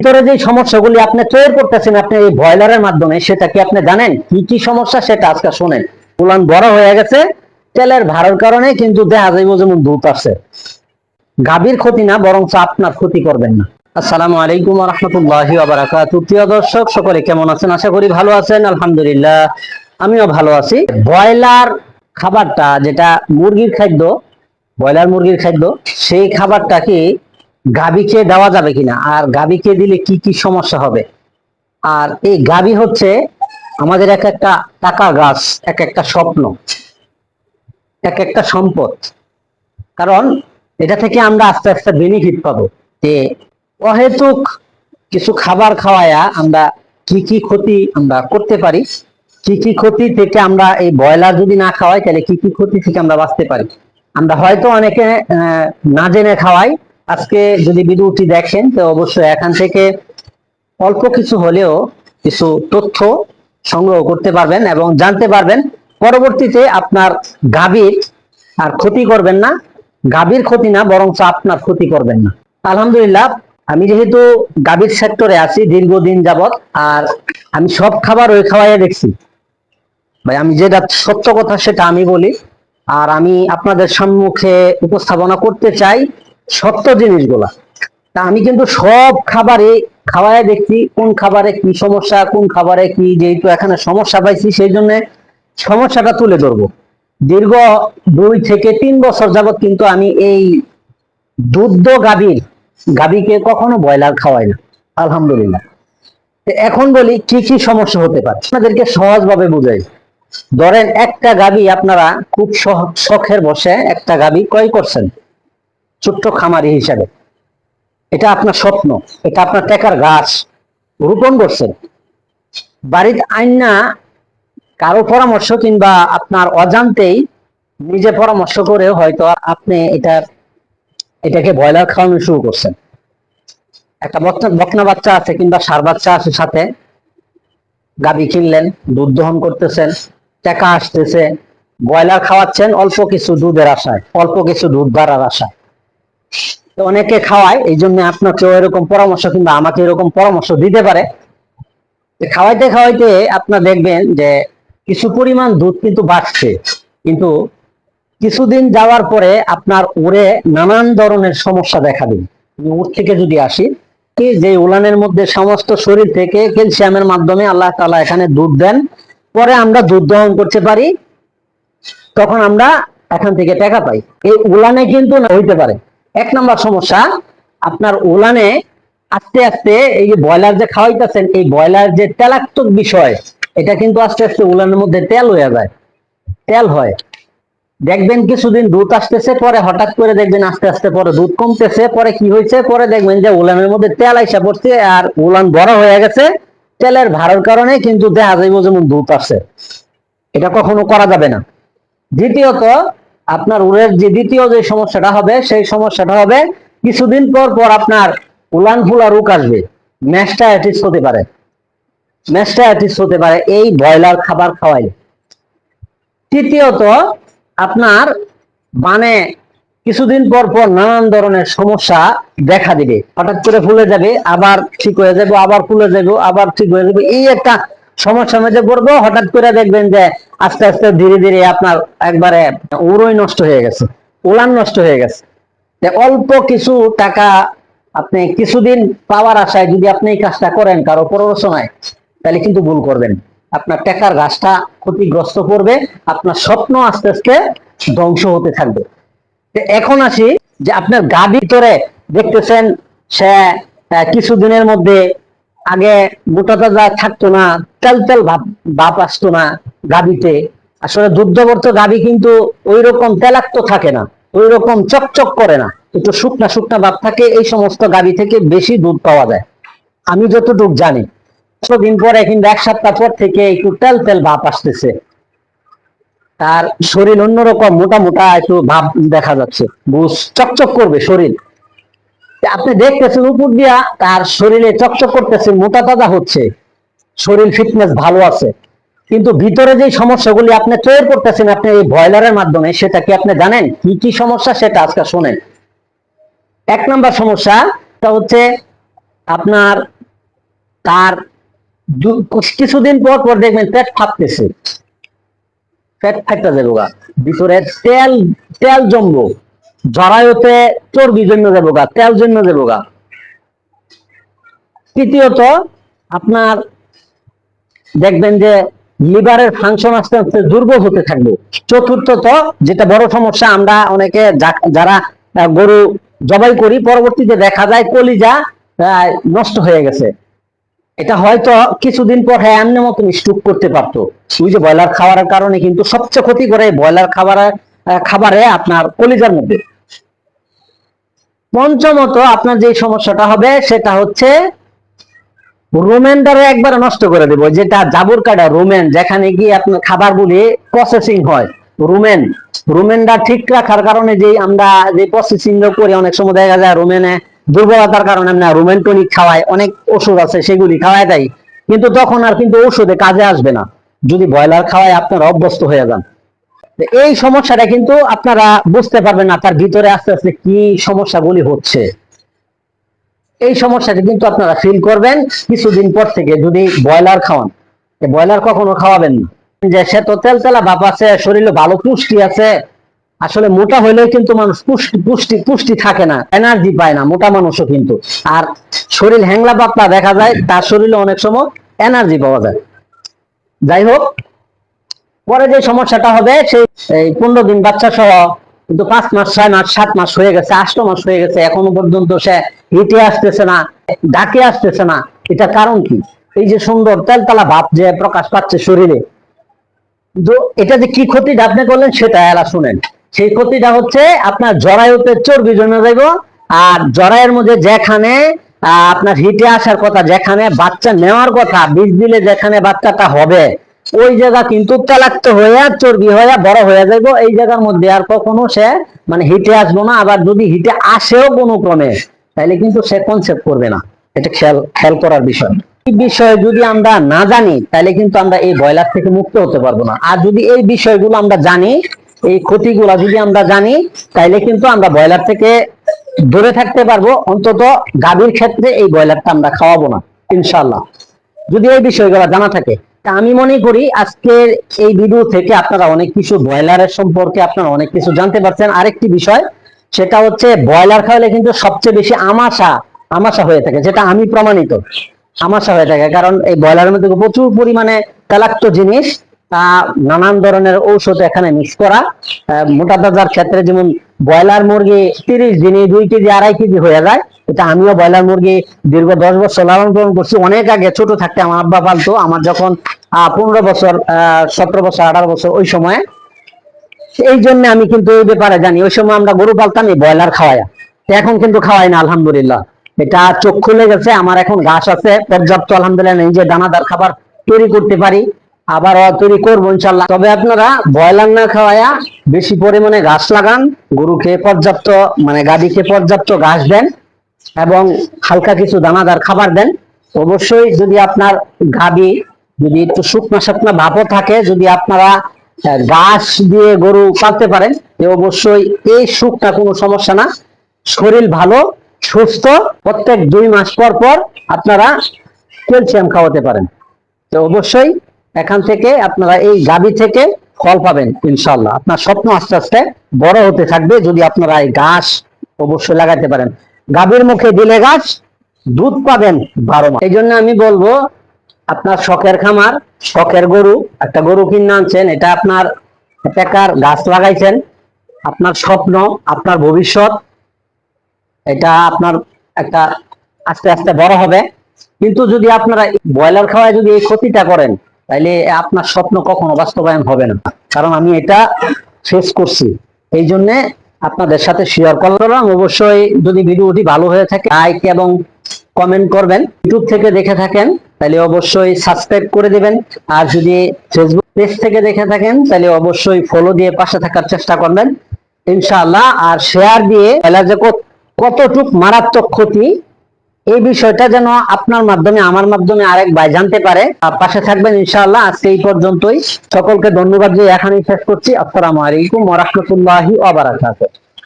ভিতরে যে সমস্যাগুলি আপনি তৈরি করতেছেন আপনি এই ব্রয়লারের মাধ্যমে, সেটা কি আপনি জানেন? কি কি সমস্যা সেটা আজকে শোনেন। উলান বড় হয়ে গেছে, তেলের ভাড়ার কারণে কিন্তু দেখা যাইব যেমন দুধ আছে গাভীর ক্ষতি না বরং আপনার ক্ষতি করবেন না। আসসালামু আলাইকুম রহমতুল্লাহি প্রিয় দর্শক, সকলে কেমন আছেন? আশা করি ভালো আছেন, আলহামদুলিল্লাহ। আমিও ভালো আছি। ব্রয়লার খাবারটা, যেটা মুরগির খাদ্য, ব্রয়লার মুরগির খাদ্য, সেই খাবারটা কি গাভীকে দেওয়া যাবে কিনা? আর গাভীকে দিলে কি কি সমস্যা হবে? আর এই গাভী হচ্ছে আমাদের এক একটা টাকা গাছ, এক একটা স্বপ্ন, এক একটা সম্পদ। কারণ এটা থেকে আমরা আস্তে আস্তে বেনিফিট পাবো যে অহেতুক কিছু খাবার খাওয়ায়া আমরা কি কি ক্ষতি আমরা করতে পারি, কি কি ক্ষতি থেকে আমরা এই ব্রয়লার যদি না খাওয়াই, তাহলে কি কি ক্ষতি থেকে আমরা বাঁচতে পারি? আমরা হয়তো অনেকে না জেনে খাওয়াই আজকে যদি ভিডিওটি দেখেন, তো অবশ্যই এখান থেকে অল্প কিছু হলেও কিছু তথ্য সংগ্রহ করতে পারবেন এবং জানতে পারবেন। পরবর্তীতে আপনার গাভীর আর ক্ষতি করবেন না। গাভীর ক্ষতি না বরং আপনার ক্ষতি করবেন না। আলহামদুলিল্লাহ, আমি যেহেতু গাভীর সেক্টরে আছি দীর্ঘদিন যাবৎ, আর আমি সব খাবার ওই খাওয়াইয়া দেখছি। ভাই, আমি যেটা সত্য কথা সেটা আমি বলি, আর আমি আপনাদের সম্মুখে উপস্থাপনা করতে চাই সত্য জিনিসগুলা। তা আমি কিন্তু সব খাবারে খাওয়ায় দেখছি, কোন খাবারে কি সমস্যা, কোন খাবারে কি যেহেতু এখানে সমস্যা পাইছি, সেই জন্য সমস্যাটা তুলে ধরবো। দীর্ঘ দুই থেকে তিন বছর যাবত কিন্তু আমি এই দুধ গাভীর, গাভীকে কখনো ব্রয়লার খাওয়াই না, আলহামদুলিল্লাহ। এখন বলি, কি কি সমস্যা হতে পারে? আপনাদেরকে সহজভাবে বুঝাই। ধরেন একটা গাভী আপনারা খুব শখের বসে একটা গাভী ক্রয় করছেন। ছোট্ট খামারি হিসাবে। এটা আপনার স্বপ্ন, এটা আপনার টাকার গাছ রোপণ করছেন বাড়িতে আইন না কারও পরামর্শ কিংবা আপনার অজান্তেই নিজে পরামর্শ করে হয়তো আপনি এটা এটাকে ব্রয়লার খাওয়ানো শুরু করছেন। একটা বকনা বাচ্চা আছে কিংবা সার বাচ্চা আছে সাথে। গাবি কিনলেন, দুধ দহন করতেছেন, টাকা আসতেছে। ব্রয়লার খাওয়াচ্ছেন অল্প কিছু দুধের আশায়, অল্প কিছু দুধ বাড়ার আশায়। অনেকে খাওয়ায় এই জন্য আপনাকেও এরকম পরামর্শ কিংবা আমাকে এরকম পরামর্শ দিতে পারে। খাওয়াইতে খাওয়াইতে আপনার দেখবেন যে কিছু পরিমাণ দুধ কিন্তু বাড়ছে। কিন্তু কিছুদিন যাওয়ার পরে আপনার ওরে নানান ধরনের সমস্যা দেখা আমি ওর থেকে যদি আসি, যে উলানের মধ্যে সমস্ত শরীর থেকে ক্যালসিয়ামের মাধ্যমে আল্লাহ তাআলা এখানে দুধ দেন। পরে আমরা দুধ দহন করতে পারি, তখন আমরা এখান থেকে টাকা পাই। এই উলানে কিন্তু না হইতে পারে। এক নম্বর সমস্যা, আপনার উলানে আস্তে আস্তে এই যে ব্রয়লার যে খাওয়াইতেছেন, এই ব্রয়লার যে তেলাক্তক বিষয়, এটা কিন্তু আস্তে আস্তে উলানের মধ্যে তেল হয়ে যায়। তেল হয়। দেখবেন কিছুদিন দুধ আসতেছে, পরে হঠাৎ করে দেখবেন আস্তে আস্তে পরে দুধ কমতেছে, পরে কি হয়েছে পরে দেখবেন যে উলানের মধ্যে তেল আইসা পড়ছে আর উলান বড় হয়ে গেছে। তেলের ভাড়ার কারণে কিন্তু দেখা যাইব যেমন দুধ আসছে। এটা কখনো করা যাবে না। দ্বিতীয়ত আপনার উলের যে দ্বিতীয় যে সমস্যাটা হবে, সেই সমস্যাটা হবে কিছুদিন পর পর আপনার উলান ফুলা রোগ আসবে। ম্যাস্টাইটিস হতে পারে। ম্যাস্টাইটিস হতে পারে এই ব্রয়লার খাবার খাওয়াই। তৃতীয়ত, আপনার মানে কিছুদিন পর পর নানান ধরনের সমস্যা দেখা দিবে। হঠাৎ করে ফুলে যাবে, আবার ঠিক হয়ে যাবে, আবার ফুলে যাবে, আবার ঠিক হয়ে যাবে। এই একটা সমস্যার মধ্যে পড়ব হঠাৎ করে দেখবেন যে আস্তে আস্তে ধীরে ধীরে আপনার একবারে উড়োই নষ্ট হয়ে গেছে, উলান নষ্ট হয়ে গেছে। অল্প কিছু টাকা আপনি কিছুদিন পাওয়ার আশায় যদি আপনি এই কাজটা করেন কারও প্ররোচনায় তাহলে কিন্তু ভুল করবেন। আপনার টাকার গাছটা ক্ষতিগ্রস্ত করবে, আপনার স্বপ্ন আস্তে আস্তে ধ্বংস হতে থাকবে। এখন আসি যে আপনার গা ভিতরে দেখতেছেন সে কিছুদিনের মধ্যে আগে মোটা তাজা থাকতো না, তেল তেল ভাব ভাব আসতো না গাবিতে আসলে দুগ্ধবর্ত গাবি কিন্তু ওই রকম তেলাক্ত থাকে না ওই রকম চকচক করে না। একটু শুকনা শুকনা ভাব থাকে, এই সমস্ত গাবি থেকে বেশি দুধ পাওয়া যায়। আমি যতটুকু জানি দিন পরে কিন্তু এক সপ্তাহ পর থেকে একটু তেল তেল ভাব আসতেছে। তার শরীর অন্যরকম, মোটা মোটা একটু ভাব দেখা যাচ্ছে। বুঝ, চকচক করবে শরীর। আপনি দেখতেছেন উপর দিয়া তার শরীরে চকচক করতেছে, মোটা তাজা হচ্ছে। শরীর ফিটনেস ভালো আছে। কিন্তু ভিতরে যে সমস্যাগুলি আপনি তৈরি করতেছেন আপনি এই ব্রয়লারের মাধ্যমে, সেটা কি আপনি জানেন? কি কি সমস্যা সেটা আজকে শোনেন। এক নাম্বার সমস্যা তা হচ্ছে আপনার তার কিছুদিন পর পর দেখবেন পেট ফাটতেছে। পেট ফাটতে যাব ভিতরে তেল তেল জমবো জরায়ুতে চর্বি জন্য যাব গা তেল জন্য যাব গা তৃতীয়ত, আপনার দেখবেন যে লিভারের ফাংশন আস্তে আস্তে দুর্বল হতে থাকবে। চতুর্থত, যেটা বড় সমস্যা, আমরা অনেকে যারা গরু জবাই করি, পরবর্তীতে দেখা যায় কলিজা নষ্ট হয়ে গেছে। এটা হয়তো কিছুদিন পর হ্যাঁ এমনি মতন স্টুক করতে পারতো। ওই যে ব্রয়লার খাওয়ার কারণে কিন্তু সবচেয়ে ক্ষতি করে ব্রয়লার খাবারে খাবারে আপনার কলিজার মধ্যে। পঞ্চমত আপনার যে সমস্যাটা হবে, সেটা হচ্ছে রোমেনটারে একবার নষ্ট করে দেবো। যেটা জাবুর কাটা রোমেন, যেখানে গিয়ে আপনার খাবারগুলি প্রসেসিং হয়। রোমেন, রোমেনটা ঠিক রাখার কারণে যে আমরা যে প্রসেসিং করি, অনেক সময় দেখা যায় রোমেনে দুর্বলতার কারণে আমরা রোমেন টনিক খাওয়াই, অনেক ওষুধ আছে সেগুলি খাওয়াই দেয়। কিন্তু তখন আর কিন্তু ওষুধে কাজে আসবে না। যদি ব্রয়লার খাওয়ায়, আপনারা অভ্যস্ত হয়ে যান। এই সমস্যাটা কিন্তু আপনারা বুঝতে পারবেন না, তার ভিতরে আস্তে আস্তে কি সমস্যাগুলি হচ্ছে। এই সমস্যাটা কিন্তু আপনারা ফিল করবেন কিছুদিন পর থেকে যদি ব্রয়লার খাওয়ান। ব্রয়লার কখনো খাওয়াবেন না। যে সে তো তেল তেলা ভাব আছে, শরীরে ভালো পুষ্টি আছে, আসলে মোটা হইলেও কিন্তু মানুষ পুষ্টি পুষ্টি পুষ্টি থাকে না এনার্জি পায় না, মোটা মানুষও কিন্তু। আর শরীর হ্যাংলা পাতলা দেখা যায়, তার শরীরে অনেক সময় এনার্জি পাওয়া যায়। যাই হোক পরে যে সমস্যাটা হবে, সেই পনেরো দিন বাচ্চা সহ কিন্তু পাঁচ মাস, ছয় মাস, সাত মাস হয়ে গেছে, আষ্ট মাস হয়ে গেছে, এখনও পর্যন্ত সে হেঁটে আসতেছে না, ডাকে আসতেছে না। এটা কারণ কি? এই যে সুন্দর তেলতলা ভাব যে প্রকাশ পাচ্ছে শরীরে। তো এটা যে কি ক্ষতিটা আপনি করলেন সেটা এলা শুনেন। সেই ক্ষতিটা হচ্ছে আপনার জরায়ুতে চর্বি জমে যাইব, আর জরায়ের মধ্যে যেখানে আপনার হিটে আসার কথা, যেখানে বাচ্চা নেওয়ার কথা বীজ দিলে যেখানে বাচ্চাটা হবে ওই জায়গা কিন্তু তেলাক্ত হয়ে চর্বি হয়ে বড় হয়ে যাইব। এই জায়গার মধ্যে আর কখনো সে মানে হিটে আসব না, আবার যদি হিটে আসেও কোনো ক্রমে তাহলে কিন্তু সে কনসেপ্ট করবে না। এটা খেয়াল খেয়াল করার বিষয়। বিষয়ে যদি আমরা না জানি তাহলে কিন্তু আমরা এই ব্রয়লার থেকে মুক্ত হতে পারব না। আর যদি এই বিষয়গুলো আমরা জানি, এই ক্ষতিগুলো যদি আমরা জানি তাহলে কিন্তু আমরা ব্রয়লার থেকে দূরে থাকতে পারব। অন্তত গাভীর ক্ষেত্রে এই ব্রয়লারটা আমরা খাওয়াবো না ইনশাল্লাহ যদি এই বিষয়গুলো জানা থাকে আমি মনে করি আজকের এই ভিডিও থেকে আপনারা অনেক কিছু ব্রয়লারের সম্পর্কে আপনারা অনেক কিছু জানতে পারছেন। আরেকটি বিষয়, সেটা হচ্ছে ব্রয়লার খাওয়ালে কিন্তু সবচেয়ে বেশি আমাশা আমাশা হয়ে থাকে, যেটা আমি প্রমাণিত। আমাশা হয়ে থাকে, কারণ এই ব্রয়লারের মধ্যে প্রচুর পরিমাণে তেলাক্ত জিনিস, তা নানান ধরনের ঔষধ এখানে মিক্স করা। মোটা তাজার ক্ষেত্রে যেমন ব্রয়লার মুরগি তিরিশ দিনে দুই কেজি, আড়াই কেজি হয়ে যায়, এটা আমিও ব্রয়লার মুরগি দীর্ঘ দশ বছর লালন পালন করছি। অনেক আগে ছোট থাকতে আমার আব্বা পালতো, আমার যখন পনেরো বছর সতেরো বছর, আঠারো বছর ওই সময়। এই জন্য আমি কিন্তু এই ব্যাপারে জানি, ওই সময় আমরা গরু পালতাম ব্রয়লার খাওয়াই এখন কিন্তু খাওয়াই না, আলহামদুলিল্লাহ। এটা চোখ খুলে গেছে, আমার এখন ঘাস আছে, পর্যাপ্ত, আলহামদুলিল্লাহ নিজে দানাদার খাবার তৈরি করতে পারি আবার তৈরি করব ইনশাল্লাহ তবে আপনারা ব্রয়লার না খাওয়ায়া বেশি পরিমাণে ঘাস লাগান, গরু গরুকে পর্যাপ্ত মানে গাদিকে পর্যাপ্ত ঘাস দেন, এবং হালকা কিছু দানাদার খাবার দেন। অবশ্যই যদি আপনার গাবি যদি একটু শুকনা শুকনা ভাবও থাকে, যদি আপনারা ঘাস দিয়ে গরু পালতে পারেন অবশ্যই এই সুখটা কোনো সমস্যা না। শরীর ভালো, সুস্থ, প্রত্যেক দুই মাস পর পর আপনারা ক্যালসিয়াম খাওয়াতে পারেন। তো অবশ্যই এখান থেকে আপনারা এই গাবি থেকে ফল পাবেন ইনশাল্লাহ আপনার স্বপ্ন আস্তে আস্তে বড় হতে থাকবে যদি আপনারা এই ঘাস অবশ্যই লাগাতে পারেন। গাভীর মুখে দিলে গাছ দুধ পাবেন বারো মাস। এই জন্য আমি বলব আপনার শখের খামার, শখের গরু, একটা গরু কিনে আনছেন, এটা আপনার টাকার গাছ লাগাইছেন, আপনার স্বপ্ন, আপনার ভবিষ্যৎ, এটা আপনার একটা আস্তে আস্তে বড় হবে। কিন্তু যদি আপনারা ব্রয়লার খাওয়ায় যদি এই ক্ষতিটা করেন তাহলে আপনার স্বপ্ন কখনো বাস্তবায়ন হবে না। কারণ আমি এটা শেষ করছি। এই জন্যে আপনাদের সাথে শেয়ার করলাম। অবশ্যই যদি ভিডিওটি ভালো হয়ে থাকে লাইক এবং কমেন্ট করবেন। ইউটিউব থেকে দেখে থাকেন। তাহলে অবশ্যই সাবস্ক্রাইব করে দিবেন। আর যদি ফেসবুক পেজ থেকে দেখে থাকেন, তাহলে অবশ্যই ফলো দিয়ে পাশে থাকার চেষ্টা করবেন। ইনশাআল্লাহ, আর শেয়ার দিয়ে এলা যে কত- কতটুক মারাত্মক ক্ষতি, এই বিষয়টা যেন আপনার মাধ্যমে, আমার মাধ্যমে আরেক ভাই জানতে পারে। পাশে থাকবেন ইনশাআল্লাহ, আজকে এই পর্যন্তই। সকলকে ধন্যবাদ দিয়ে এখানেই শেষ করছি। আসসালামু আলাইকুম ওয়া রাহমাতুল্লাহি ওয়া বারাকাতুহু।